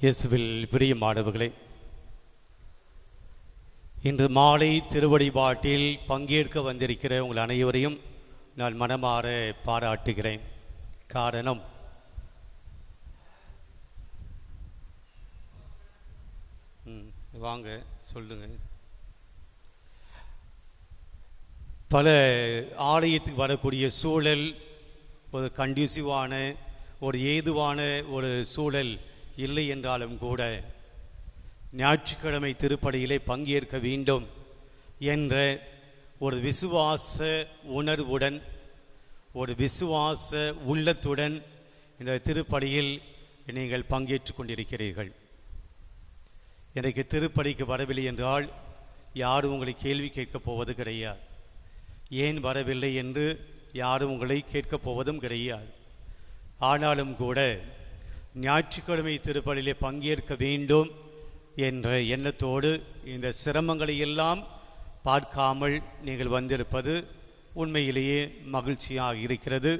இயேசுவில் பிரியமானவர்களே இன்று மாலை திருவழிபாட்டில் பங்கேற்க வந்திருக்கிற உங்கள் அனைவரையும் நான் மனமாற பாராட்டுகிறேன். காரணம் வாங்க சொல்லுங்க. பல ஆலயத்துக்கு வரக்கூடிய சூழல் ஒரு கண்டியூசிவான ஒரு ஏதுவான ஒரு சூழல் இல்லை என்றாலும் கூட ஞாயிற்றுக்கிழமை திருப்படியிலே பங்கேற்க வேண்டும் என்ற ஒரு விசுவாச உணர்வுடன் ஒரு விசுவாச உள்ளத்துடன் இந்த திருப்படியில் நீங்கள் பங்கேற்று கொண்டிருக்கிறீர்கள். எனக்கு திருப்படிக்கு வரவில்லை என்றால் யாரும் உங்களை கேள்வி கேட்கப் போவது கிடையாது. ஏன் வரவில்லை என்று யாரும் உங்களை கேட்கப் போவதும் கிடையாது. ஆனாலும் கூட ஞாயிற்றுக்கிழமை திருப்பலிலே பங்கேற்க வேண்டும் என்ற எண்ணத்தோடு இந்த சிரமங்களை எல்லாம் பார்க்காமல் நீங்கள் வந்திருப்பது உண்மையிலேயே மகிழ்ச்சியாக இருக்கிறது.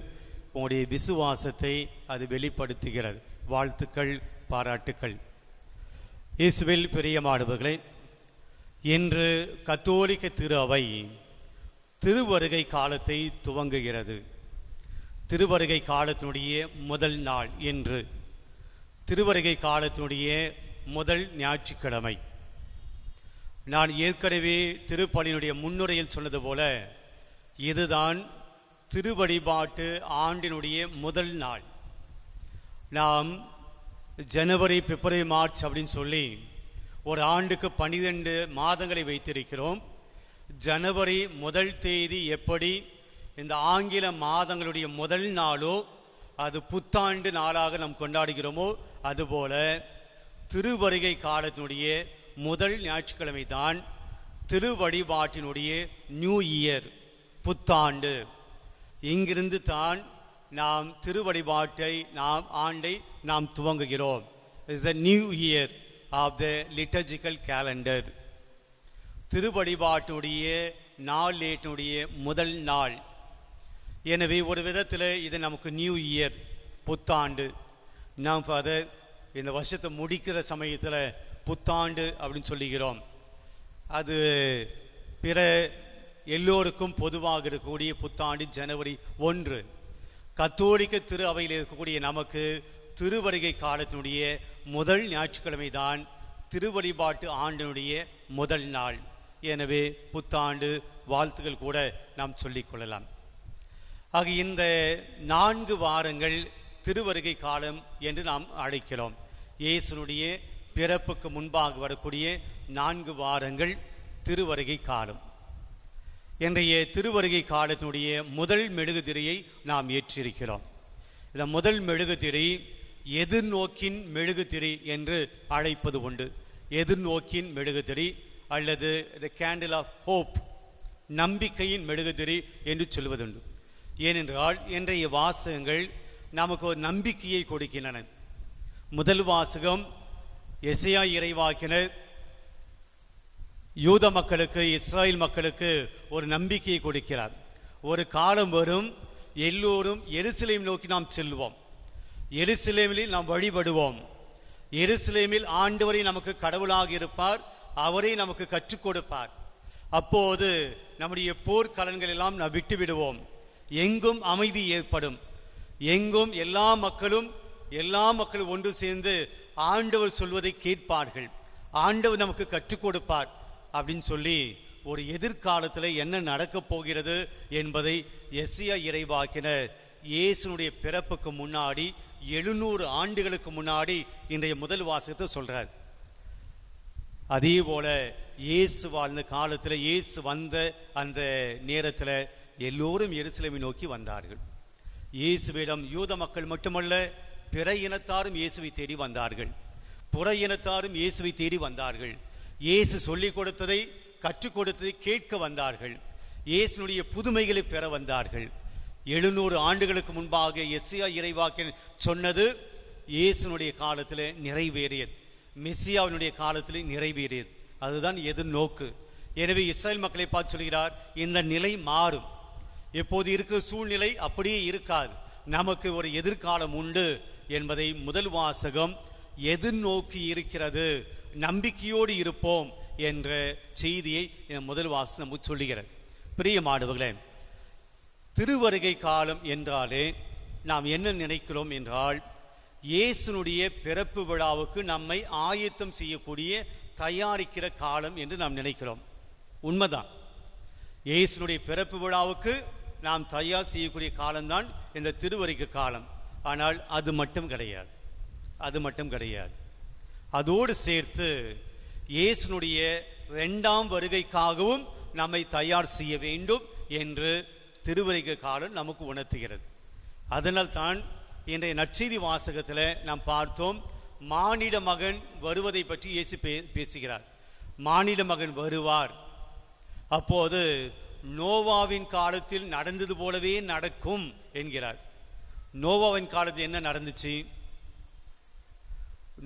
உங்களுடைய விசுவாசத்தை அது வெளிப்படுத்துகிறது. வாழ்த்துக்கள் பாராட்டுக்கள். இயேசுவில் பிரியமானவர்களே இன்று கத்தோலிக்க திரு அவை திருவருகை காலத்தை துவங்குகிறது. திருவருகை காலத்தினுடைய முதல் நாள் என்று திருவருகை காலத்தினுடைய முதல் ஞாயிற்றுக்கிழமை. நான் ஏற்கனவே திருப்பலியினுடைய முன்னுரையில் சொன்னது போல இதுதான் திருவழிபாட்டு ஆண்டினுடைய முதல் நாள். நாம் ஜனவரி பிப்ரவரி மார்ச் அப்படின்னு சொல்லி ஒரு ஆண்டுக்கு பனிரெண்டு மாதங்களை வைத்திருக்கிறோம். ஜனவரி முதல் தேதி எப்படி இந்த ஆங்கில மாதங்களுடைய முதல் நாளோ அது புத்தாண்டு நாளாக நாம் கொண்டாடுகிறோமோ அதுபோல திருவருகை காலத்தினுடைய முதல் ஞாயிற்றுக்கிழமை தான் திருவழிபாட்டினுடைய நியூ இயர் புத்தாண்டு. இங்கிருந்து தான் நாம் திருவழிபாட்டை நாம் ஆண்டை நாம் துவங்குகிறோம். Is the new year of the liturgical calendar திருவழிபாட்டுடைய நாளேட்டினுடைய முதல் நாள். எனவே ஒரு விதத்தில் இது நமக்கு நியூ இயர் புத்தாண்டு. நாம் அதை இந்த வருஷத்தை முடிக்கிற சமயத்தில் புத்தாண்டு அப்படின்னு சொல்லுகிறோம். அது பிற எல்லோருக்கும் பொதுவாக இருக்கக்கூடிய புத்தாண்டு ஜனவரி ஒன்று. கத்தோலிக்க திரு அவையில் இருக்கக்கூடிய நமக்கு திருவருகை காலத்தினுடைய முதல் ஞாயிற்றுக்கிழமை தான் திருவழிபாட்டு ஆண்டினுடைய முதல் நாள். எனவே புத்தாண்டு வாழ்த்துக்கள் கூட நாம் சொல்லிக்கொள்ளலாம் ஆக இந்த நான்கு வாரங்கள் திருவருகை காலம் என்று நாம் அழைக்கிறோம். இயேசுனுடைய பிறப்புக்கு முன்பாக வரக்கூடிய நான்கு வாரங்கள் திருவருகை காலம். இன்றைய திருவருகை காலத்தினுடைய முதல் மெழுகுதிரையை நாம் ஏற்றிருக்கிறோம். இந்த முதல் மெழுகுதிரை எதிர்நோக்கின் மெழுகுதிரை என்று அழைப்பது உண்டு. எதிர்நோக்கின் மெழுகுதிரை அல்லது த கேண்டில் ஆஃப் ஹோப் நம்பிக்கையின் மெழுகுதிரை என்று சொல்வதுண்டு. ஏனென்றால் இன்றைய வாசகங்கள் நமக்கு ஒரு நம்பிக்கையை கொடுக்கின்றன. முதல் வாசகம் எசையா இறைவாக்கினர். யூத மக்களுக்கு இஸ்ராயல் மக்களுக்கு ஒரு நம்பிக்கையை கொடுக்கிறார். ஒரு காலம் வரும் எல்லோரும் எருசலேம் நோக்கி நாம் செல்வோம். எருசலேமில் நாம் வழிபடுவோம். எருசலேமில் ஆண்டவரை நமக்கு கடவுளாக இருப்பார் அவரை நமக்கு கற்றுக் கொடுப்பார். அப்போது நம்முடைய போர்க்கலன்கள் எல்லாம் நாம் விட்டு விடுவோம் எங்கும் அமைதி ஏற்படும். எங்கும் எல்லா மக்களும் எல்லா மக்களும் ஒன்று சேர்ந்து ஆண்டவர் சொல்வதை கேட்பார்கள். ஆண்டவர் நமக்கு கற்றுக் கொடுப்பார் அப்படின்னு சொல்லி ஒரு எதிர்காலத்தில் என்ன நடக்கப் போகிறது என்பதை எஸ்சியா இறைவாக்கின இயேசுனுடைய பிறப்புக்கு முன்னாடி எழுநூறு ஆண்டுகளுக்கு முன்னாடி இன்றைய முதல் வாசகத்தை சொல்றார். அதே போல இயேசு வாழ்ந்த காலத்தில் இயேசு வந்த அந்த நேரத்தில் எல்லோரும் எருசலேமை நோக்கி வந்தார்கள். இயேசுவிடம் யூத மக்கள் மட்டுமல்ல பிற இனத்தாரும் இயேசுவை தேடி வந்தார்கள். புற இனத்தாரும் இயேசுவை தேடி வந்தார்கள். இயேசு சொல்லிக் கொடுத்ததை கற்றுக் கொடுத்ததை கேட்க வந்தார்கள். இயேசுனுடைய புதுமைகளை பெற வந்தார்கள். எழுநூறு ஆண்டுகளுக்கு முன்பாக எஸ்சியா இறைவாக்கின் சொன்னது இயேசுனுடைய காலத்தில் நிறைவேறியது. மெஸ்ஸியாவினுடைய காலத்தில் நிறைவேறியது. அதுதான் எதிர்நோக்கு எனவே இஸ்ரேல் மக்களை பார்த்து சொல்கிறார் இந்த நிலை மாறும். இப்போது இருக்கிற சூழ்நிலை அப்படியே இருக்காது. நமக்கு ஒரு எதிர்காலம் உண்டு. என்பதை முதல் வாசகம் எதிர்நோக்கி இருக்கிறது. நம்பிக்கையோடு இருப்போம் என்ற செய்தியை முதல் வாசகம் நமக்கு சொல்லுகிறது. பிரியமானவர்களே திருவருகை காலம் என்றாலே நாம் என்ன நினைக்கிறோம் என்றால் இயேசுனுடைய பிறப்பு விழாவுக்கு நம்மை ஆயத்தம் செய்யக்கூடிய தயாரிக்கிற காலம் என்று நாம் நினைக்கிறோம். உண்மைதான். இயேசுனுடைய பிறப்பு விழாவுக்கு நாம் தயார் செய்யக்கூடிய காலம்தான் இந்த திருவருகை காலம். ஆனால் அது மட்டும் கிடையாது. அது மட்டும் கிடையாது. அதோடு சேர்த்து இயேசுனுடைய இரண்டாம் வருகைக்காகவும் நம்மை தயார் செய்ய வேண்டும் என்று திருவரைக காலம் நமக்கு உணர்த்துகிறது. அதனால் தான் இன்றைய நற்செய்தி வாசகத்தில் நாம் பார்த்தோம் மானிட மகன் வருவதை பற்றி இயேசு பே- பேசுகிறார். மானிட மகன் வருவார். அப்போது நோவாவின் காலத்தில் நடந்தது போலவே நடக்கும் என்கிறார். நோவாவின் காலத்தில் என்ன நடந்துச்சு?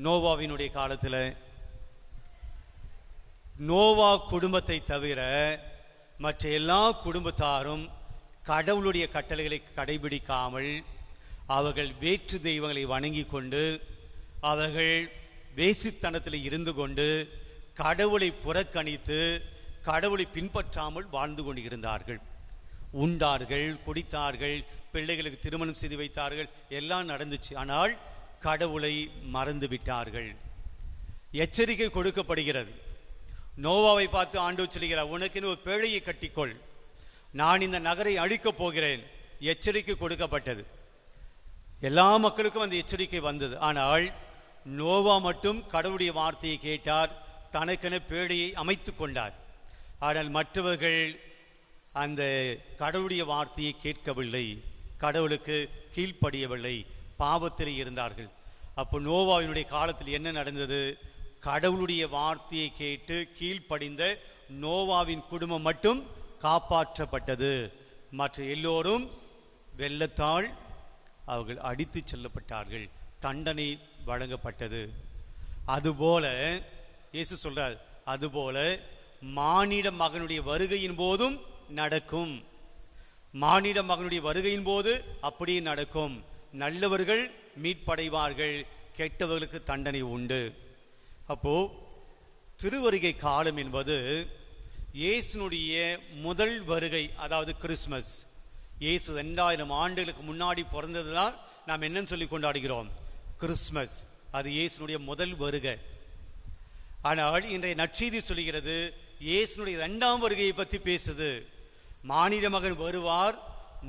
நோவாவினுடைய காலத்தில் நோவா குடும்பத்தை தவிர மற்ற எல்லா குடும்பத்தாரும் கடவுளுடைய கட்டளைகளை கடைபிடிக்காமல் அவர்கள் வேற்று தெய்வங்களை வணங்கி கொண்டு அவர்கள் வேசித்தனத்தில் இருந்து கொண்டு கடவுளை புறக்கணித்து கடவுளை பின்பற்றாமல் வாழ்ந்து கொண்டிருந்தார்கள். உண்டார்கள் குடித்தார்கள் பிள்ளைகளுக்கு திருமணம் செய்து வைத்தார்கள் எல்லாம் நடந்துச்சு. ஆனால் கடவுளை மறந்து விட்டார்கள். எச்சரிக்கை கொடுக்கப்படுகிறது. நோவாவை பார்த்து ஆண்டு சொல்கிறார் உனக்கென்று ஒரு பேழையை கட்டிக்கொள். நான் இந்த நகரை அழிக்கப் போகிறேன். எச்சரிக்கை கொடுக்கப்பட்டது. எல்லா மக்களுக்கும் அந்த எச்சரிக்கை வந்தது. ஆனால் நோவா மட்டும் கடவுளுடைய வார்த்தையை கேட்டார் தனக்கென பேழையை அமைத்து கொண்டார். ஆனால் மற்றவர்கள் அந்த கடவுளுடைய வார்த்தையை கேட்கவில்லை கடவுளுக்கு கீழ்ப்படியவில்லை பாவத்தில் இருந்தார்கள். அப்போ நோவாவினுடைய காலத்தில் என்ன நடந்தது? கடவுளுடைய வார்த்தையை கேட்டு கீழ்ப்படிந்த நோவாவின் குடும்பம் மட்டும் காப்பாற்றப்பட்டது. மற்ற எல்லோரும் வெள்ளத்தால் அவர்கள் அடித்து செல்லப்பட்டார்கள். தண்டனை வழங்கப்பட்டது. அதுபோல இயேசு சொல்றார் அதுபோல மானிட மகனுடைய வருகையின் போதும் நடக்கும். மானிட மகனுடைய வருகையின் போது அப்படியே நடக்கும். நல்லவர்கள் மீட்படைவார்கள். கெட்டவர்களுக்கு தண்டனை உண்டு. அப்போ திருவருகை காலம் என்பது இயேசுனுடைய முதல் வருகை அதாவது கிறிஸ்மஸ் இயேசு ரெண்டாயிரம் ஆண்டுகளுக்கு முன்னாடி பிறந்ததுதான் நாம் என்னன்னு சொல்லி கொண்டாடுகிறோம். கிறிஸ்மஸ் அது இயேசுனுடைய முதல் வருகை. ஆனால் இன்றைய நற்செய்தி சொல்கிறது இயேசுனுடைய இரண்டாம் வருகையை பற்றி பேசுது. மாநில மகன் வருவார்.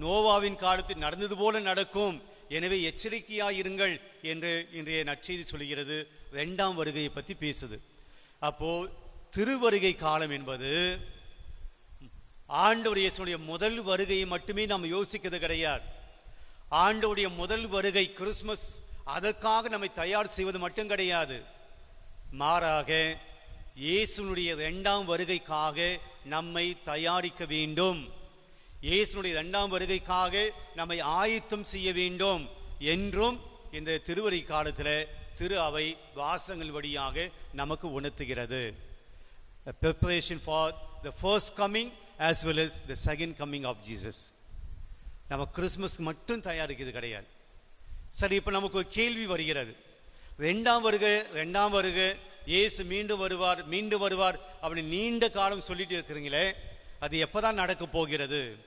நோவாவின் காலத்தில் நடந்தது போல நடக்கும். எனவே எச்சரிக்கையாயிருங்கள் என்று இன்றைய நற்செய்தி சொல்கிறது ரெண்டாம் வருகையை பற்றி பேசுது. அப்போ திருவருகை காலம் என்பது ஆண்டவர் இயேசுடைய முதல் வருகையை மட்டுமே நாம் யோசிக்கிறது கிடையாது. ஆண்டவுடைய முதல் வருகை கிறிஸ்மஸ் அதற்காக நம்மை தயார் செய்வது மட்டும் கிடையாது. மாறாக இயேசுனுடைய இரண்டாம் வருகைக்காக நம்மை தயாரிக்க வேண்டும். இயேசுனுடைய இரண்டாம் வருகைக்காக நம்மை ஆயத்தம் செய்ய வேண்டும் என்றும் இந்த திருவரை காலத்தில் திரு அவை வாசங்கள் வழியாக நமக்கு உணர்த்துகிறது. Preparation for the first coming as well is the second coming of Jesus நம்ம கிறிஸ்மஸ்க்கு மட்டும் தயாரிக்கிறது கிடையாது. சரி இப்போ நமக்கு ஒரு கேள்வி வருகிறது. ரெண்டாம் வருக ரெண்டாம் வருக இயேசு மீண்டும் வருவார் மீண்டு வருவார் அப்படின்னு நீண்ட காலம் சொல்லிட்டு இருக்கிறீங்களே அது எப்பதான் நடக்க போகிறது?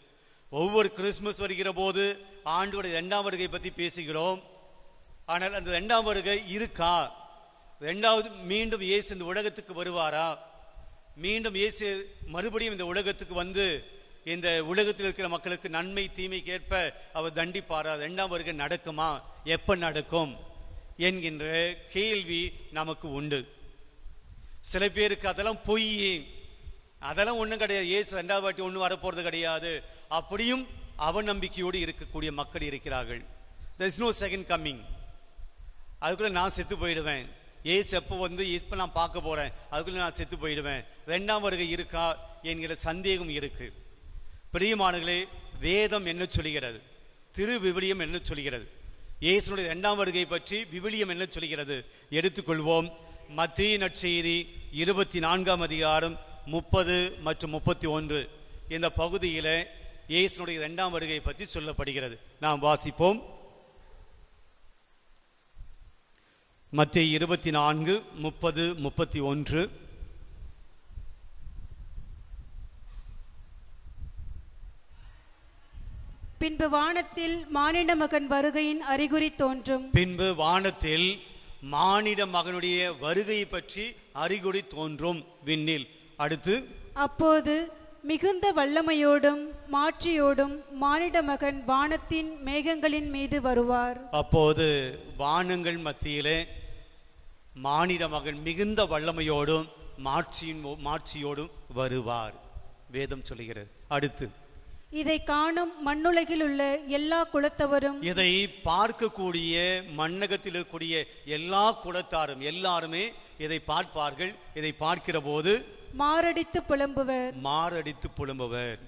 ஒவ்வொரு கிறிஸ்மஸ் வருகிற போது ஆண்டோட இரண்டாம் வருகை பற்றி பேசுகிறோம். ஆனால் அந்த இரண்டாம் வருகை இருக்கா? ரெண்டாவது மீண்டும் இயேசு இந்த உலகத்துக்கு வருவாரா? மீண்டும் இயேசு மறுபடியும் இந்த உலகத்துக்கு வந்து இந்த உலகத்தில் இருக்கிற மக்களுக்கு நன்மை தீமைக்கேற்ப அவர் தண்டிப்பாரா? இரண்டாம் வருகை நடக்குமா? எப்ப நடக்கும்? என்கின்ற கேள்வி நமக்கு உண்டு. சில பேருக்கு அதெல்லாம் பொய். அதெல்லாம் ஒன்றும் கிடையாது. ஏசு ரெண்டாவது வாட்டி ஒன்றும் வரப்போறது கிடையாது. அப்படியும் அவநம்பிக்கையோடு இருக்கக்கூடிய மக்கள் இருக்கிறார்கள். There is no second coming அதுக்குள்ளே நான் செத்து போயிடுவேன். ஏசு எப்போ வந்து இப்போ நான் பார்க்க போறேன் அதுக்குள்ளே நான் செத்து போயிடுவேன். ரெண்டாம் வருகை இருக்கா என்கிற சந்தேகம் இருக்கு. பிரியமானங்களே வேதம் என்ன சொல்கிறது திரு விவிலியம் என்ன சொல்கிறது இயேசுனுடைய இரண்டாம் வருகை பற்றி விவிலியம் என்ன சொல்கிறது எடுத்துக்கொள்வோம். மத்திய நற்செய்தி இருபத்தி நான்காம் அதிகாரம் முப்பது மற்றும் முப்பத்தி ஒன்று. இந்த பகுதியில இயேசுனுடைய இரண்டாம் வருகை பற்றி சொல்லப்படுகிறது. நாம் வாசிப்போம். மத்திய இருபத்தி நான்கு முப்பது முப்பத்தி ஒன்று. பின்பு வானத்தில் மானிட மகன் வருகையின் அறிகுறி தோன்றும். பின்பு வானத்தில் மானிட மகனுடைய வருகையை பற்றி அறிகுறி தோன்றும். விண்ணில். அடுத்து. அப்போது மிகுந்த வல்லமையோடும் மாட்சியோடும் மானிட மகன் வானத்தின் மேகங்களின் மீது வருவார். அப்போது வானங்கள் மத்தியிலே மானிட மகன் மிகுந்த வல்லமையோடும் மாட்சியின் மாட்சியோடும் வருவார். வேதம் சொல்லுகிறது. அடுத்து. இதை காணும் மண்ணுலகில் உள்ள எல்லா குலத்தவரும் இதை பார்க்கக்கூடிய மண்ணகத்தில் இருக்கக்கூடிய எல்லா குலத்தாரும் எல்லாருமே இதை பார்ப்பார்கள். இதை பார்க்கிற போது மாரடித்து புலம்புவர். மாரடித்து புலம்புவர்.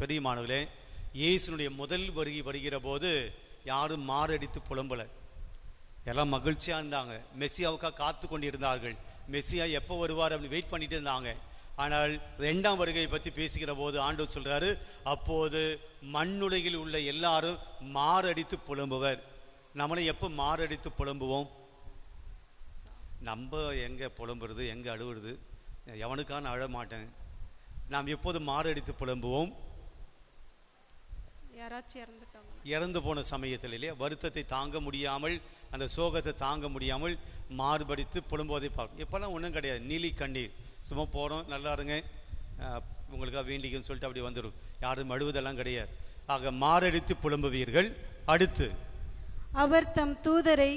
பெரிய மாணவர்களே இயேசுனுடைய முதல் வருகை வருகிற போது யாரும் மாரடித்து புலம்பல. எல்லாம் மகிழ்ச்சியா இருந்தாங்க. மெஸ்ஸியாவுக்காக காத்து கொண்டிருந்தார்கள் மெஸ்ஸியா எப்போ வருவார் அப்படின்னு வெயிட் பண்ணிட்டு இருந்தாங்க. ஆனால் ரெண்டாம் வருகையை பற்றி பேசுகிற போது ஆண்டவர் சொல்றாரு அப்போது மண்ணுலகில் உள்ள எல்லாரும் மாரடித்து புலம்புவர். நம்மளை எப்போ மாரடித்து புலம்புவோம்? நம்ம எங்கே புலம்புறது எங்கே அழுவுறது? எவனுக்கான அழ மாட்டேன். நாம் எப்போது மாரடித்து புலம்புவோம்? யாராச்சும் இறந்துட்டாங்க இறந்து போன சமயத்தில் இல்லையா? வருத்தத்தை தாங்க முடியாமல் அந்த சோகத்தை தாங்க முடியாமல் மாறுபடித்து புலம்புவதை பார்க்கும். இப்போல்லாம் ஒன்றும் கிடையாது. நீலி கண்ணீர். சும்மா போகிறோம் நல்லா இருங்க. உங்களுக்காக வேண்டிக்குன்னு சொல்லிட்டு அப்படி வந்துடும் யாரும் அழுவதெல்லாம் கிடையாது. ஆக மாரடித்து புலம்புவீர்கள். அடுத்து. அவர் தம் தூதரை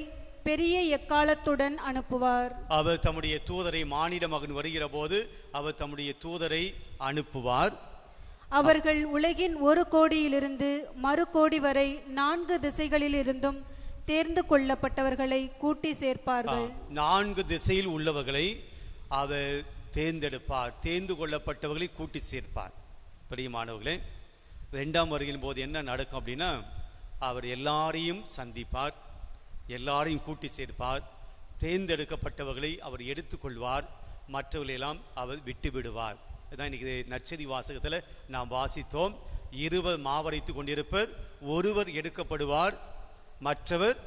பெரிய எக்காலத்துடன் அனுப்புவார். அவர் தம்முடைய தூதரை மானிட மகன் வருகிற போது அவர் தம்முடைய தூதரை அனுப்புவார். அவர்கள் உலகின் ஒரு கோடியிலிருந்து மறு கோடி வரை நான்கு திசைகளில் இருந்தும் தேர்ந்து கொள்ளப்பட்டவர்களை கூட்டி சேர்ப்பார்கள். நான்கு திசையில் உள்ளவர்களை அவர் தேர்ந்தெடுப்பார். தேர்ந்து கொள்ளப்பட்டவர்களை கூட்டி சேர்ப்பார். பிரியமானவர்களே ரெண்டாம் வருகின் போது என்ன நடக்கும் அப்படின்னா அவர் எல்லாரையும் சந்திப்பார் எல்லாரையும் கூட்டி சேர்ப்பார் தேர்ந்தெடுக்கப்பட்டவர்களை அவர் எடுத்துக்கொள்வார் மற்றவர்களெல்லாம் அவர் விட்டுவிடுவார். தான் இதான் இன்னைக்கு நற்செய்தி வாசகத்தில் நாம் வாசித்தோம். இருவர் மாவரைத்து கொண்டிருப்பர் ஒருவர் எடுக்கப்படுவார் மற்றவர்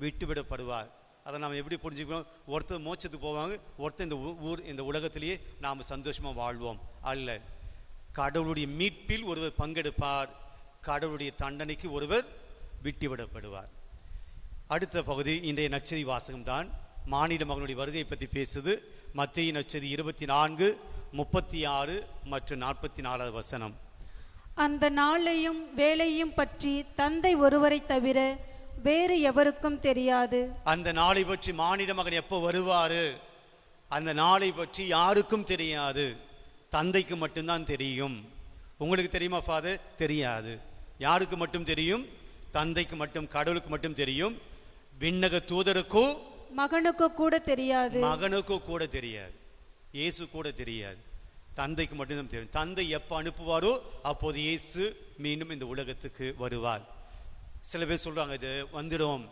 விட்டுவிடப்படுவார். அதை நாம் எப்படி புரிஞ்சுக்கணும்? ஒருத்தர் மோச்சத்துக்கு போவாங்க ஒருத்தர் இந்த ஊர் இந்த உலகத்திலேயே நாம் சந்தோஷமாக வாழ்வோம். அல்ல. கடவுளுடைய மீட்பில் ஒருவர் பங்கெடுப்பார். கடவுளுடைய தண்டனைக்கு ஒருவர் விட்டுவிடப்படுவார். அடுத்த பகுதி இன்றைய நற்செய்தி வாசகம்தான். மாநில மகனுடைய வருகை பற்றி பேசுது. மத்திய நற்செய்தி இருபத்தி நான்கு முப்பத்தி ஆறு மற்றும் நாற்பத்தி நாலாவது வசனம். அந்த நாளையும் வேலையும் பற்றி தந்தை ஒருவரை தவிர வேறு எவருக்கும் தெரியாது. அந்த நாளை பற்றி மானிட மகன் எப்போ வருவாரு? அந்த நாளை பற்றி யாருக்கும் தெரியாது. தந்தைக்கு மட்டும்தான் தெரியும். உங்களுக்கு தெரியுமா ஃபாதர் தெரியாது. யாருக்கு மட்டும் தெரியும்? தந்தைக்கு மட்டும் கடவுளுக்கு மட்டும் தெரியும். விண்ணக தூதருக்கோ மகனுக்கு கூட தெரியாது. மகனுக்கோ கூட தெரியாது. இயேசு கூட தெரியாது. தந்தைக்கு மட்டும்தான் தெரியும். தந்தை எப்போ அனுப்புவாரோ அப்போது இயேசு மீண்டும் இந்த உலகத்துக்கு வருவார். சில பேர் சொல்றாங்க இது வந்துடும்.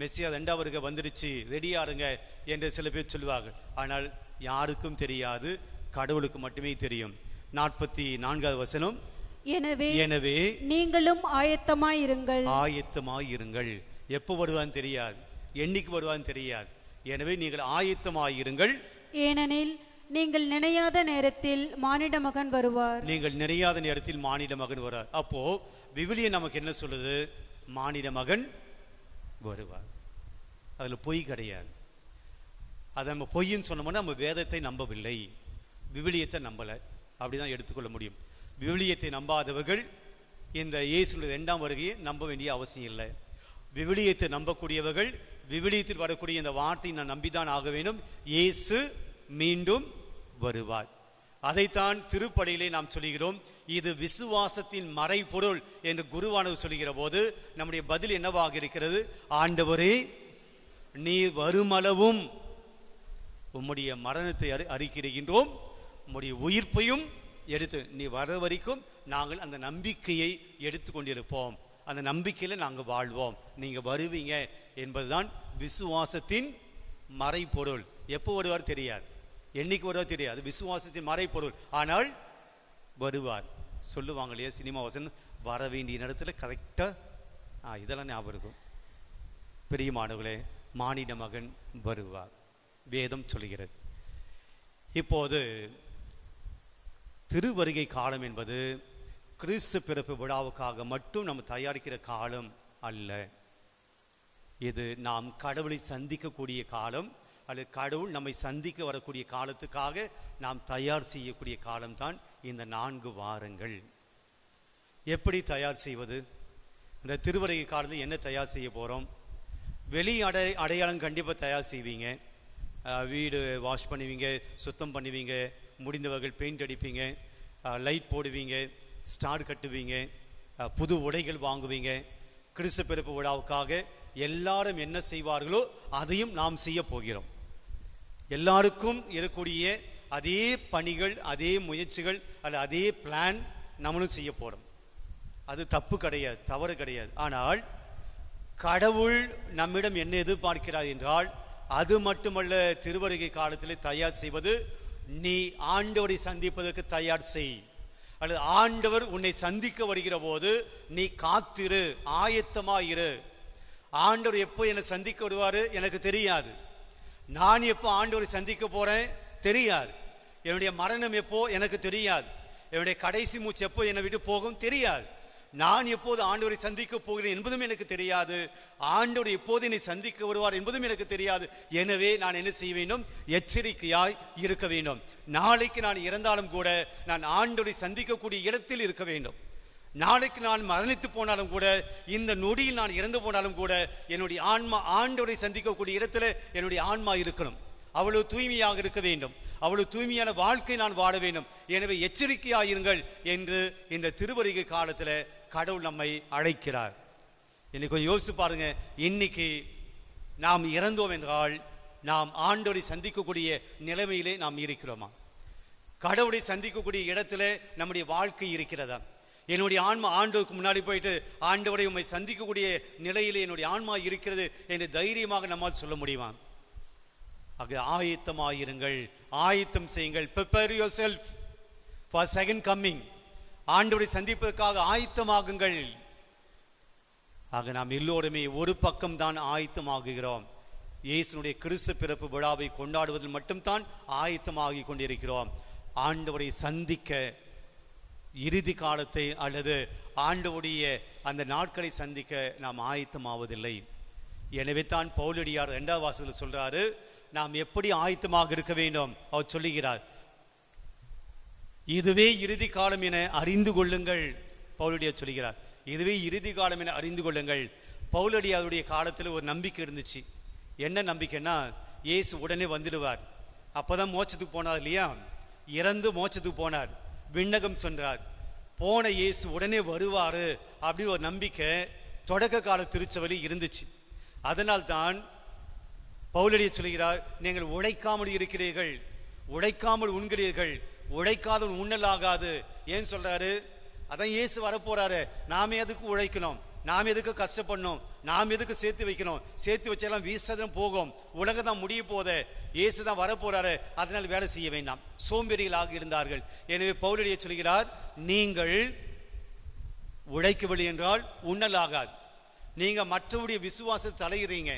மெஸ்ஸியா ரெண்டாவதுக்கு வந்துடுச்சு. ரெடியா இருங்க என்று சில பேர் சொல்லுவாங்க ஆனால் யாருக்கும் தெரியாது. கடவுளுக்கு மட்டுமே தெரியும். நாற்பத்தி நான்காவது வசனம். எனவே எனவே நீங்களும் ஆயத்தமாயிருங்கள். ஆயத்தமாய் இருங்கள் எப்போ வருவான்னு தெரியாது. என்னைக்கு வருவான்னு தெரியாது. எனவே நீங்கள் ஆயத்தமாய் இருங்கள் ஏனெனில் நீங்கள் நினையாத நேரத்தில் மானிட மகன் வருவார். நீங்கள் நினையாத நேரத்தில் மானிட மகன் வருவார் அப்போ விவிலியம் நமக்கு என்ன சொல்லுது? மானிட மகன் வருவார். அதுல பொய் கிடையாது. அதை நம்ம பொய்ன்னு சொன்னோம்னா நம்ம வேதத்தை நம்பவில்லை. விவிலியத்தை நம்பல. அப்படிதான் எடுத்துக்கொள்ள முடியும். விவிலியத்தை நம்பாதவர்கள் இந்த இயேசுடைய இரண்டாம் வருகையை நம்ப வேண்டிய அவசியம் இல்லை. விவிலியத்தை நம்பக்கூடியவர்கள் விவிலியத்தில் வரக்கூடிய இந்த வார்த்தையை நான் நம்பிதான் ஆக வேண்டும். இயேசு மீண்டும் வருவார் அதைத்தான் திருப்பலியிலே நாம் சொல்கிறோம் இது விசுவாசத்தின் மறைபொருள் என்று குருவானவர் சொல்கிற போது நம்முடைய பதில் என்னவாக இருக்கிறது? ஆண்டவரே நீ வருமளவும் உம்முடைய மரணத்தை அறி அறிக்கிடுகின்றோம் உம்முடைய உயிர்ப்பையும் எடுத்து நீ வர வரைக்கும் நாங்கள் அந்த நம்பிக்கையை எடுத்து கொண்டிருப்போம். அந்த நம்பிக்கையில் நாங்கள் வாழ்வோம். நீங்கள் வருவீங்க என்பதுதான் விசுவாசத்தின் மறைபொருள். எப்போ வருவார் தெரியாது. என்னைக்கு வருவா தெரியாது. விசுவாசத்தின் மறைப்பொருள் ஆனால் வருவார். சொல்லுவாங்க இல்லையா சினிமா வசனம்? வர வேண்டிய நேரத்தில் கரெக்டாக இதெல்லாம் ஞாபகம் இருக்கும். பெரிய மாணவர்களே மானிட மகன் வருவார். வேதம் சொல்கிறது இப்போது திருவருகை காலம் என்பது கிறிஸ்து பிறப்பு விழாவுக்காக மட்டும் நம்ம தயாரிக்கிற காலம் அல்ல. இது நாம் கடவுளை சந்திக்கக்கூடிய காலம். அல்லது கடவுள் நம்மை சந்திக்க வரக்கூடிய காலத்துக்காக நாம் தயார் செய்யக்கூடிய காலம்தான் இந்த நான்கு வாரங்கள். எப்படி தயார் செய்வது? இந்த திருவருகை காலத்தில் என்ன தயார் செய்ய போகிறோம் வெளி அடை அடையாளம் கண்டிப்பாக தயார் செய்வீங்க. வீடு வாஷ் பண்ணுவீங்க சுத்தம் பண்ணுவீங்க முடிந்தவர்கள் பெயிண்ட் அடிப்பீங்க லைட் போடுவீங்க ஸ்டார் கட்டுவீங்க புது உடைகள் வாங்குவீங்க. கிறிஸ்து பிறப்பு விழாவுக்காக எல்லாரும் என்ன செய்வார்களோ அதையும் நாம் செய்ய போகிறோம். எல்லாருக்கும் இருக்கக்கூடிய அதே பணிகள் அதே முயற்சிகள் அல்ல அதே பிளான் நம்மளும் செய்ய போகிறோம் அது தப்பு கிடையாது தவறு கிடையாது. ஆனால் கடவுள் நம்மிடம் என்ன எதிர்பார்க்கிறார் என்றால் அது மட்டுமல்ல திருவருகை காலத்தில் தயார் செய்வது நீ ஆண்டவரை சந்திப்பதற்கு தயார் செய். அல்லது ஆண்டவர் உன்னை சந்திக்க வருகிற போது நீ காத்திரு ஆயத்தமாயிரு. ஆண்டவர் எப்போ என்னை சந்திக்க வருவாரு எனக்கு தெரியாது. நான் எப்போ ஆண்டோரை சந்திக்க போகிறேன் தெரியாது. என்னுடைய மரணம் எப்போ? எனக்கு தெரியாது. என்னுடைய கடைசி மூச்சு எப்போ என்னை விட்டு போகும்? தெரியாது. நான் எப்போது ஆண்டோரை சந்திக்க போகிறேன் என்பதும் எனக்கு தெரியாது. ஆண்டோர் எப்போது என்னை சந்திக்க வருவார் என்பதும் எனக்கு தெரியாது. எனவே நான் என்ன செய்ய வேண்டும்? எச்சரிக்கையாய் இருக்க வேண்டும். நாளைக்கு நான் இறந்தாலும் கூட நான் ஆண்டோரை சந்திக்கக்கூடிய இடத்தில் இருக்க வேண்டும். நாளைக்கு நான் மரணித்து போனாலும் கூட இந்த நொடியில் நான் இறந்து போனாலும் கூட என்னுடைய ஆன்மா ஆண்டவரை சந்திக்கக்கூடிய இடத்துல என்னுடைய ஆன்மா இருக்கணும். அவ்வளவு தூய்மையாக இருக்க வேண்டும். அவ்வளவு தூய்மையான வாழ்க்கை நான் வாழ வேண்டும். எனவே எச்சரிக்கையாயிருங்கள் என்று இந்த திருவருகை காலத்தில் கடவுள் நம்மை அழைக்கிறார். இன்னைக்கு கொஞ்சம் யோசிச்சு பாருங்க. இன்னைக்கு நாம் இறந்தோம் என்றால் நாம் ஆண்டோரை சந்திக்கக்கூடிய நிலைமையிலே நாம் இருக்கிறோமா? கடவுளை சந்திக்கக்கூடிய இடத்துல நம்முடைய வாழ்க்கை இருக்கிறதா? என்னுடைய ஆன்மா ஆண்டவருக்கு முன்னாடி போயிட்டு ஆண்டவரை உம்மை சந்திக்கக்கூடிய நிலையில் என்னுடைய ஆன்மா இருக்கிறது என்று தைரியமாக நம்மால் சொல்ல முடியுமா? ஆக ஆயத்தமாயிருங்கள் ஆயத்தம் செய்யுங்கள். Prepare yourself for second coming ஆண்டவரை சந்திப்பதற்காக ஆயத்தமாகுங்கள். ஆக நாம் எல்லோருமே ஒரு பக்கம் தான் ஆயத்தமாகுகிறோம். இயேசுனுடைய கிறிஸ்து பிறப்பு விழாவை கொண்டாடுவதில் மட்டும்தான் ஆயத்தமாகி கொண்டிருக்கிறோம். ஆண்டவரை சந்திக்க இறுதி காலத்தை அல்லது ஆண்டவுடைய அந்த நாட்களை சந்திக்க நாம் ஆயத்தமாவதில்லை. எனவே தான் பௌலடியார் இரண்டாவது வாசத்தில் சொல்றாரு நாம் எப்படி ஆயத்தமாக இருக்க வேண்டும்? அவர் சொல்லுகிறார் இதுவே இறுதி காலம் என அறிந்து கொள்ளுங்கள். பவுலடியார் சொல்கிறார் இதுவே இறுதி காலம் என அறிந்து கொள்ளுங்கள். பவுலடியாருடைய காலத்தில் ஒரு நம்பிக்கை இருந்துச்சு. என்ன நம்பிக்கைன்னா இயேசு உடனே வந்துடுவார். அப்பதான் மோச்சத்துக்கு போனார் இல்லையா? இறந்து மோச்சத்துக்கு போனார். விண்ணகம் சென்றார் போன இயேசு உடனே வருவார் அப்படின்னு ஒரு நம்பிக்கை தொடக்க கால திருச்சபலி இருந்துச்சு. அதனால்தான் பவுலடிய சொல்கிறார் நீங்கள் உழைக்காமல் இருக்கிறீர்கள். உழைக்காமல் உண்கிறீர்கள். உழைக்காத உண்ணலாகாது. ஏன் சொல்றாரு? அதான் இயேசு வரப்போறாரு. நாமே அதுக்கு உழைக்கணும். நாம் எதுக்கு கஷ்டப்படணும்? நாம் எதுக்கு சேர்த்து வைக்கணும்? சேர்த்து வச்செல்லாம் வீசதும் போகும். உலகம் தான் முடிய போதே இயேசு தான் வரப்போறாரு. அதனால் வேலை செய்ய வேண்டாம். சோம்பேறிகளாக இருந்தார்கள். எனவே பவுலடிய சொல்கிறார் நீங்கள் உழைக்கவில்லை என்றால் உண்ணல் ஆகாது நீங்க மற்றவுடைய விசுவாசத்தை தலையிறீங்க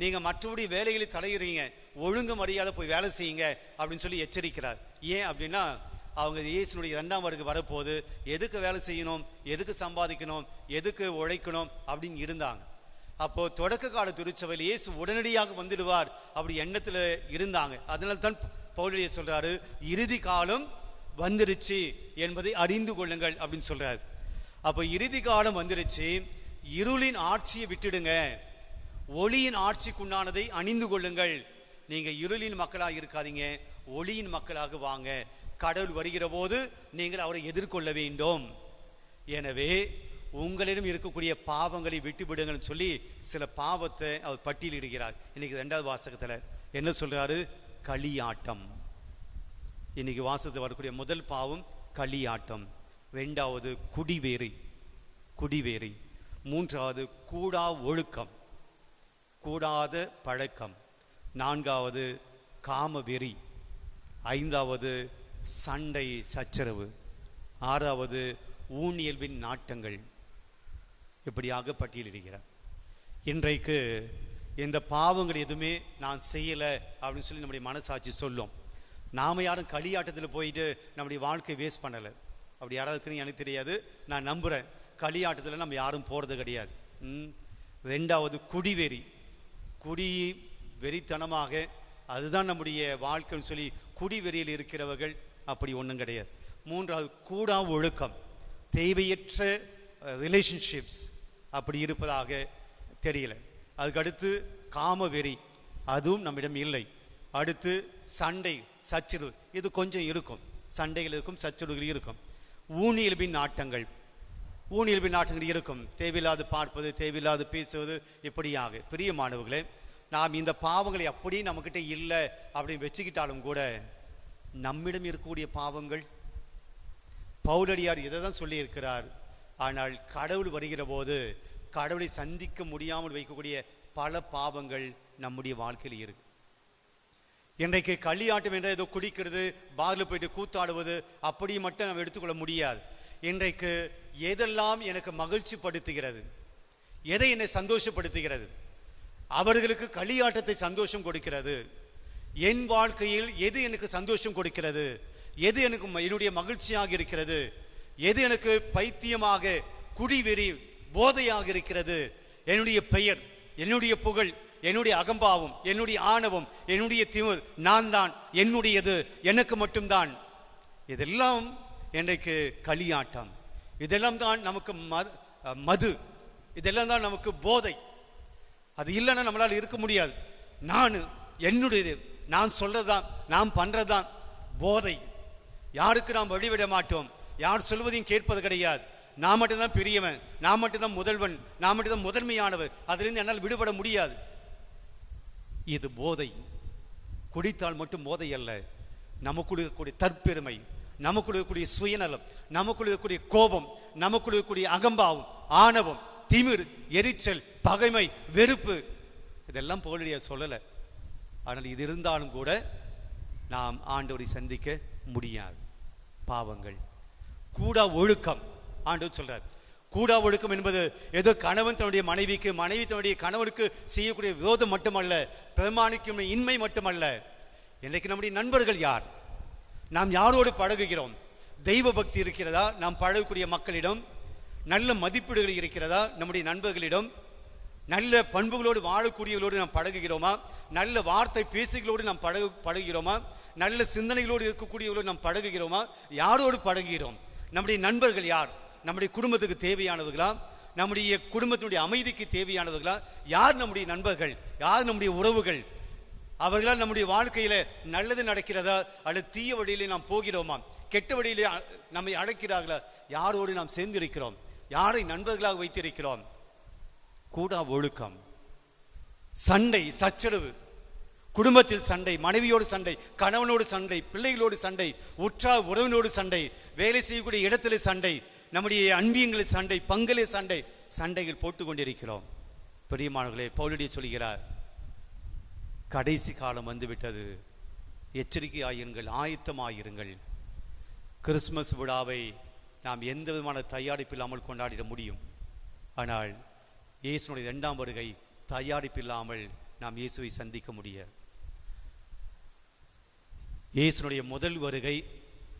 நீங்க மற்றவுடைய வேலைகளை தலையிறீங்க ஒழுங்கு மரியாதை போய் வேலை செய்யுங்க. அப்படின்னு சொல்லி எச்சரிக்கிறார். ஏன் அப்படின்னா அவங்க இயேசுனுடைய இரண்டாம் வருக்கு வரப்போது எதுக்கு வேலை செய்யணும் எதுக்கு சம்பாதிக்கணும் எதுக்கு உழைக்கணும் அப்படின்னு இருந்தாங்க. அப்போ தொடக்க கால திருச்சபையில் இயேசு உடனடியாக வந்துடுவார் அப்படி எண்ணத்துல இருந்தாங்க. அதனால தான் பவுலிய சொல்றாரு இறுதி காலம் வந்துருச்சு என்பதை அறிந்து கொள்ளுங்கள் அப்படின்னு சொல்றாரு. அப்போ இறுதி காலம் வந்துருச்சு இருளின் ஆட்சியை விட்டுடுங்க ஒளியின் ஆட்சிக்குண்டானதை அணிந்து கொள்ளுங்கள். நீங்க இருளின் மக்களாக இருக்காதீங்க ஒளியின் மக்களாக வாங்க கடவுள் வருகிற போது நீங்கள் அவரை எதிர்கொள்ள வேண்டும். எனவே உங்களிடம் இருக்கக்கூடிய பாவங்களை விட்டு விடுங்கள்னு சொல்லி சில பாவத்தை அவர் பட்டியலிடுகிறார். இன்னைக்கு ரெண்டாவது வாசகத்துல என்ன சொல்றாரு? களியாட்டம். இன்னைக்கு வாசகத்தில் வரக்கூடிய முதல் பாவம் களியாட்டம். ரெண்டாவது குடிவேறி குடிவேறி மூன்றாவது கூடா ஒழுக்கம். கூடாத பழக்கம். நான்காவது காமவெறி. ஐந்தாவது சண்டை சச்சரவு. ஆறாவது ஊனியல்வின் நாட்டங்கள். இப்படியாக பட்டியலிடுகிறார் இன்றைக்கு இந்த பாவங்கள் எதுவுமே நான் செய்யலை அப்படின்னு சொல்லி நம்முடைய மனசாட்சி சொல்லும். நாம யாரும் களியாட்டத்தில் போயிட்டு நம்முடைய வாழ்க்கையை வேஸ்ட் பண்ணலை. அப்படி யாராவது இருக்குன்னு எனக்கு தெரியாது. நான் நம்புறேன். களியாட்டத்தில் நம்ம யாரும் போறது கிடையாது. ரெண்டாவது குடிவெறி. குடி வெறித்தனமாக அதுதான் நம்முடைய வாழ்க்கைன்னு சொல்லி குடிவெறியில் இருக்கிறவர்கள் அப்படி ஒன்றும் கிடையாது. மூன்றாவது கூடா ஒழுக்கம். தேவையற்ற ரிலேஷன்ஷிப்ஸ் அப்படி இருப்பதாக தெரியல. அதுக்கடுத்து காம வெறி. அதுவும் நம்மிடம் இல்லை. அடுத்து சண்டை சச்சரவு. இது கொஞ்சம் இருக்கும். சண்டைகள் இருக்கும் சச்சரவுகள் இருக்கும். ஊனியல்பின் நாட்டங்கள். ஊனியல்பின் நாட்டங்கள் இருக்கும். தேவையில்லாது பார்ப்பது தேவையில்லாது பேசுவது இப்படியாக. பிரியமானவர்களே நாம் இந்த பாவங்களை அப்படியே நம்மக்கிட்ட இல்லை அப்படின்னு வச்சுக்கிட்டாலும் கூட நம்மிடம் இருக்கக்கூடிய பாவங்கள் பவுலடியார் இதை தான் சொல்லியிருக்கிறார். ஆனால் கடவுள் வருகிற போது கடவுளை சந்திக்க முடியாமல் வைக்கக்கூடிய பல பாவங்கள் நம்முடைய வாழ்க்கையில் இருக்கு. இன்றைக்கு களியாட்டம் என்ற ஏதோ குடிக்கிறது பாரில் போயிட்டு கூத்தாடுவது அப்படி மட்டும் நம்ம எடுத்துக்கொள்ள முடியாது. இன்றைக்கு எதெல்லாம் எனக்கு மகிழ்ச்சி படுத்துகிறது எதை என்னை சந்தோஷப்படுத்துகிறது அவர்களுக்கு களியாட்டத்தை சந்தோஷம் கொடுக்கிறது. என் வாழ்க்கையில் எது எனக்கு சந்தோஷம் கொடுக்கிறது? எது எனக்கு என்னுடைய மகிழ்ச்சியாக இருக்கிறது? எது எனக்கு பைத்தியமாக குடிவெறி போதையாக இருக்கிறது? என்னுடைய பெயர் என்னுடைய புகழ் என்னுடைய அகம்பாவம் என்னுடைய ஆணவம் என்னுடைய திமிர் நான் தான் என்னுடையது எனக்கு மட்டும்தான். இதெல்லாம் இன்றைக்கு களியாட்டம். இதெல்லாம் தான் நமக்கு மது மது. இதெல்லாம் தான் நமக்கு போதை. அது இல்லைன்னா நம்மளால் இருக்க முடியாது. நான் என்னுடையது. நான் சொல்றதுதான் நான் பண்றதுதான். போதை. யாருக்கு நாம் வழிவிட மாட்டோம்? யார் சொல்வதையும் கேட்பது கிடையாது. நான் மட்டும்தான் பெரியவன். நான் மட்டும்தான் முதல்வன். நான் மட்டும்தான் முதன்மையானவர். அதிலிருந்து என்னால் விடுபட முடியாது. இது போதை. குடித்தால் மட்டும் போதை அல்ல. நமக்குள் இருக்கக்கூடிய தற்பெருமை நமக்குள் இருக்கக்கூடிய சுயநலம் நமக்குள் இருக்கக்கூடிய கோபம் நமக்குள் இருக்கக்கூடிய அகம்பாவம் ஆணவம் திமிர் எரிச்சல் பகைமை வெறுப்பு. இதெல்லாம் புகழிய சொல்லலை. ஆனால் இது இருந்தாலும் கூட நாம் ஆண்டவரை சந்திக்க முடியாது. பாவங்கள். கூடா ஒழுக்கம். ஆண்டவர் சொல்றார். கூடா ஒழுக்கம் என்பது ஏதோ கணவன் தன்னுடைய மனைவிக்கு மனைவி தன்னுடைய கணவனுக்கு செய்யக்கூடிய விரோதம் மட்டுமல்ல பிரமாணிக்கும் இன்மை மட்டுமல்ல. இன்றைக்கு நம்முடைய நண்பர்கள் யார்? நாம் யாரோடு பழகுகிறோம்? தெய்வ பக்தி இருக்கிறதா? நாம் பழகக்கூடிய மக்களிடம் நல்ல மதிப்பீடுகள் இருக்கிறதா? நம்முடைய நண்பர்களிடம் நல்ல பண்புகளோடு வாழக்கூடியவர்களோடு நாம் பழகுகிறோமா? நல்ல வார்த்தை பேசுகளோடு நாம் பழகு பழகுகிறோமா? நல்ல சிந்தனைகளோடு இருக்கக்கூடியவர்களோடு நாம் பழகுகிறோமா? யாரோடு பழகுகிறோம்? நம்முடைய நண்பர்கள் யார்? நம்முடைய குடும்பத்துக்கு தேவையானவர்களா? நம்முடைய குடும்பத்தினுடைய அமைதிக்கு தேவையானவர்களா? யார் நம்முடைய நண்பர்கள்? யார் நம்முடைய உறவுகள்? அவர்களால் நம்முடைய வாழ்க்கையில நல்லது நடக்கிறதா? அல்லது தீய வழியிலே நாம் போகிறோமா? கெட்ட வழியிலே நம்மை அழைக்கிறார்களா? யாரோடு நாம் சேர்ந்திருக்கிறோம்? யாரை நண்பர்களாக வைத்திருக்கிறோம்? கூடா ஒழுக்கம். சண்டை சச்சரவு. குடும்பத்தில் சண்டை மனைவியோடு சண்டை கணவனோடு சண்டை பிள்ளைகளோடு சண்டை உற்றார் உறவினோடு சண்டை வேலை செய்யக்கூடிய இடத்திலே சண்டை நம்முடைய அன்பியங்களில் சண்டை பங்கிலே சண்டை சண்டைகள் போட்டுக்கொண்டிருக்கிறோம். பெரியமானவர்களே பவுலடி சொல்கிறார் கடைசி காலம் வந்துவிட்டது. எச்சரிக்கையாயிருங்கள் ஆயத்தமாயிருங்கள். கிறிஸ்மஸ் விழாவை நாம் எந்த விதமான தயாரிப்பு இல்லாமல் கொண்டாடிட முடியும். ஆனால் இயேசுனுடைய இரண்டாம் வருகை தயாரிப்பு இல்லாமல் நாம் இயேசுவை சந்திக்க முடியாது. இயேசுனுடைய முதல் வருகை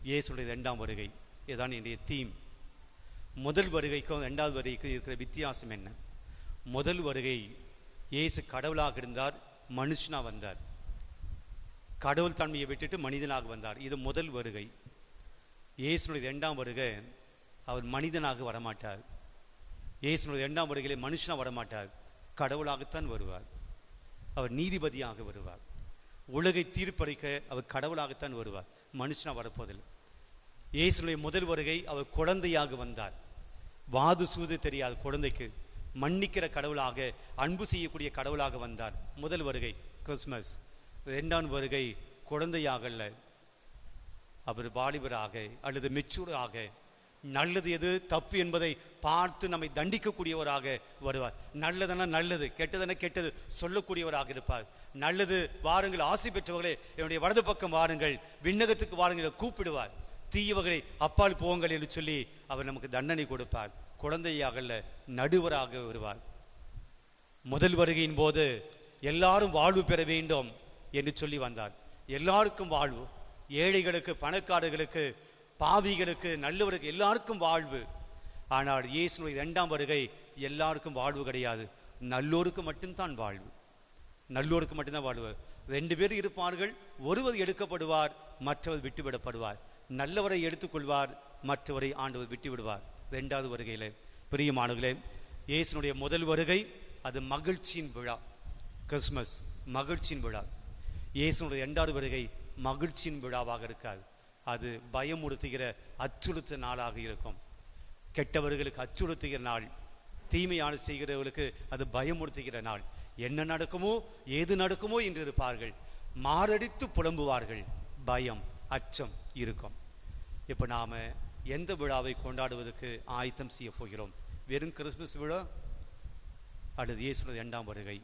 இயேசுனுடைய இரண்டாம் வருகை. இதுதான் என்னுடைய தீம் முதல் வருகைக்கும் இரண்டாவது வருகைக்கும் இருக்கிற வித்தியாசம் என்ன? முதல் வருகை இயேசு கடவுளாக இருந்தார் மனுஷனா வந்தார். கடவுள் தன்மையை விட்டுட்டு மனிதனாக வந்தார். இது முதல் வருகை. இயேசுனுடைய இரண்டாம் வருகை அவர் மனிதனாக வரமாட்டார். இயேசுனுடைய இரண்டாம் வருகையிலே மனுஷனா வரமாட்டார். கடவுளாகத்தான் வருவார். அவர் நீதிபதியாக வருவார். உலகை தீர்ப்பளிக்க அவர் கடவுளாகத்தான் வருவார். மனுஷனா வரப்போதில்லை இயேசுனுடைய முதல் வருகை அவர் குழந்தையாக வந்தார். வாது சூது தெரியாத குழந்தைக்கு மன்னிக்கிற கடவுளாக அன்பு செய்யக்கூடிய கடவுளாக வந்தார். முதல் வருகை கிறிஸ்மஸ் இரண்டாம் வருகை குழந்தையாக அவர் வாலிபராக அல்லது மெச்சூராக நல்லது எது? தப்பு என்பதை பார்த்து நம்மை தண்டிக்கக்கூடியவராக வருவார். நல்லதுன்னா நல்லது கெட்டதுனா கெட்டது சொல்லக்கூடியவராக இருப்பார். நல்லது வாருங்கள் ஆசை பெற்றவர்களே என்னுடைய வலது பக்கம் வாருங்கள் விண்ணகத்துக்கு வாருங்கள் கூப்பிடுவார். தீயவர்களை அப்பால் போங்கள் என்று சொல்லி அவர் நமக்கு தண்டனை கொடுப்பார். குழந்தையாகல்ல நடுவராக வருவார். முதல் வருகையின் போது எல்லாரும் வாழ்வு பெற வேண்டும் என்று சொல்லி வந்தார். எல்லாருக்கும் வாழ்வு. ஏழைகளுக்கு பணக்காரர்களுக்கு பாவிகளுக்கு நல்லவருக்கு எல்லாருக்கும் வாழ்வு. ஆனால் இயேசுனுடைய இரண்டாம் வருகை எல்லாருக்கும் வாழ்வு கிடையாது. நல்லோருக்கு மட்டும்தான் வாழ்வு. நல்லோருக்கு மட்டும்தான் வாழ்வு. ரெண்டு பேர் இருப்பார்கள் ஒருவர் எடுக்கப்படுவார் மற்றவர் விட்டுவிடப்படுவார். நல்லவரை எடுத்துக்கொள்வார் மற்றவரை ஆண்டவர் விட்டு விடுவார் ரெண்டாவது வருகையிலே. பிரியமானவர்களே இயேசுனுடைய முதல் வருகை அது மகிழ்ச்சியின் விழா. கிறிஸ்மஸ் மகிழ்ச்சியின் விழா. இயேசுனுடைய இரண்டாவது வருகை மகிழ்ச்சியின் விழாவாக இருக்காது. அது பயமுறுத்துகிற அச்சுறுத்த நாளாக இருக்கும். கெட்டவர்களுக்கு அச்சுறுத்துகிற நாள் தீமையான செய்கிறவர்களுக்கு அது பயமுறுத்துகிற நாள். என்ன நடக்குமோ ஏது நடக்குமோ என்று இருப்பார்கள். மாரடித்து புலம்புவார்கள். பயம் அச்சம் இருக்கும். இப்போ நாம் எந்த விழாவை கொண்டாடுவதற்கு ஆயத்தம் செய்ய போகிறோம்? வெறும் கிறிஸ்துமஸ் விழா? அல்லது இயேசுனது இரண்டாம் வருகை?